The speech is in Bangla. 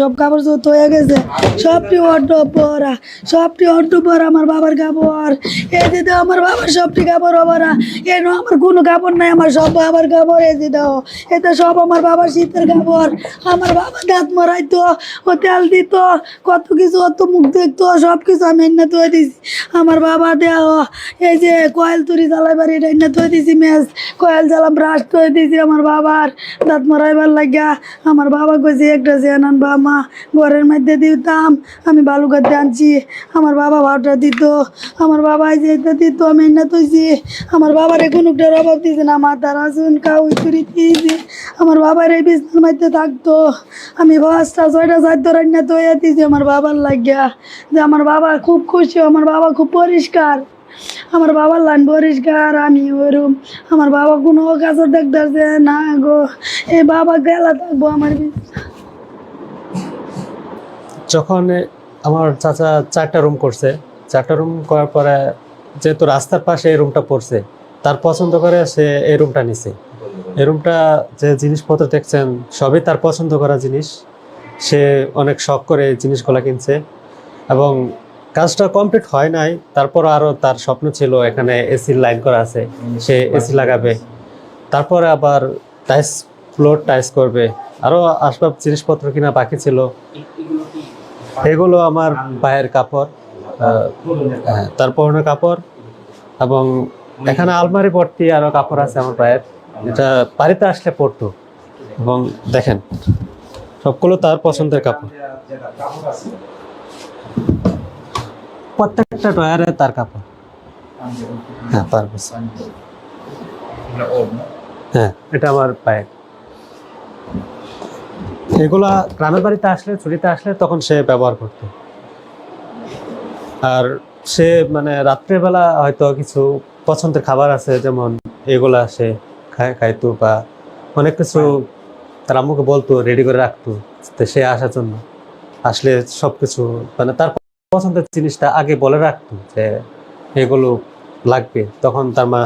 সব কাপড় চোপড় হয়ে গেছে, সবটি অর্ড পরা, সবটি অর্ড পরা আমার বাবার কাপড়। এই দিদি, আমার বাবার সবটি কাপড় পরা। এন আমার কোনো কাপড় নাই, আমার সব বাবার কাপড় এই দিদি। এতে সব আমার বাবার শীতের কাপড়। আমার বাবা দাঁত মরাইতো, ও তেল দিত, কত কিছু, অত মুখ দেখতো, সব কিছু আমি এনে তুই দিছি। আমার বাবা দেহ, এই যে কয়েল তুরি জ্বালাইবার এটা এনে তুই দিছি মেজ কয়েল জ্বালা ব্রাশ তুই দিছি আমার বাবার। দাঁত মরাইবার লাগিয়া, আমার বাবা কইছে, একটা চেয়ানান বা মা, ঘরের মধ্যে দিতাম। আমি বালুঘাটে আনছি, আমার বাবা ভাওটা দিত, আমার বাবা এই যে এটা দিত, আমি তুইছি আমার বাবার কোনো একটার অভাব দিছে না, মাথার আসুন কাউ তুরি দিয়েছি। আমার বাবার এই বিছনার মধ্যে থাকতো। আমি পাঁচটা, ছয়টা চারটা রান্না তৈরি দিয়েছি আমার বাবার লাগিয়া। যে আমার বাবা খুব খুশি, আমার বাবা খুব পরিষ্কার। আমার বাবার লাইন পরিষ্কার, আমি ওরম। আমার বাবা কোনো কাছে দেখতেছে না গো। এই বাবা গেলা থাকব আমার। যখন আমার চাচা চারটা রুম করছে চারটা রুম করার পরে যেহেতু রাস্তার পাশে এই রুমটা পড়ছে তার পছন্দ করে সে এই রুমটা নিছে। এই রুমটা যে জিনিসপত্র দেখছেন সবই তার পছন্দ করা জিনিস। সে অনেক শখ করে এই জিনিসগুলো কিনছে এবং কাজটা কমপ্লিট হয় নাই তারপর আরও তার স্বপ্ন ছিল এখানে এসির লাইন করা আছে সে এসি লাগাবে। তারপরে আবার টাইস ফ্লোর টাইস করবে। আরও আসবাব জিনিসপত্র কিনা বাকি ছিল। এগুলো আমার পায়ের কাপড় হ্যাঁ, তার পরনে কাপড় এবং এখানে আলমারি ভর্তি আরও কাপড় আছে আমার পায়ের এটা বাড়িতে আসলে পরতো। এবং দেখেন সবগুলো তার পছন্দের কাপড়। প্রত্যেকটা টয়ারে তার কাপড়। হ্যাঁ তার। হ্যাঁ এটা আমার পায়ের। এগুলা গ্রামের বাড়িতে আসলে, ছুটিতে আসলে তখন সে ব্যবহার করত। আর সে মানে রাত্রেবেলা হয়তো কিছু পছন্দের খাবার আছে, যেমন এগুলা সে খাইতো বা অনেক কিছু তার আম্মুকে বলতো, রেডি করে রাখতো সে আসার জন্য আসলে সবকিছু মানে তার পছন্দের জিনিসটা আগে বলে রাখতো যে এগুলো লাগবে। তখন তার মা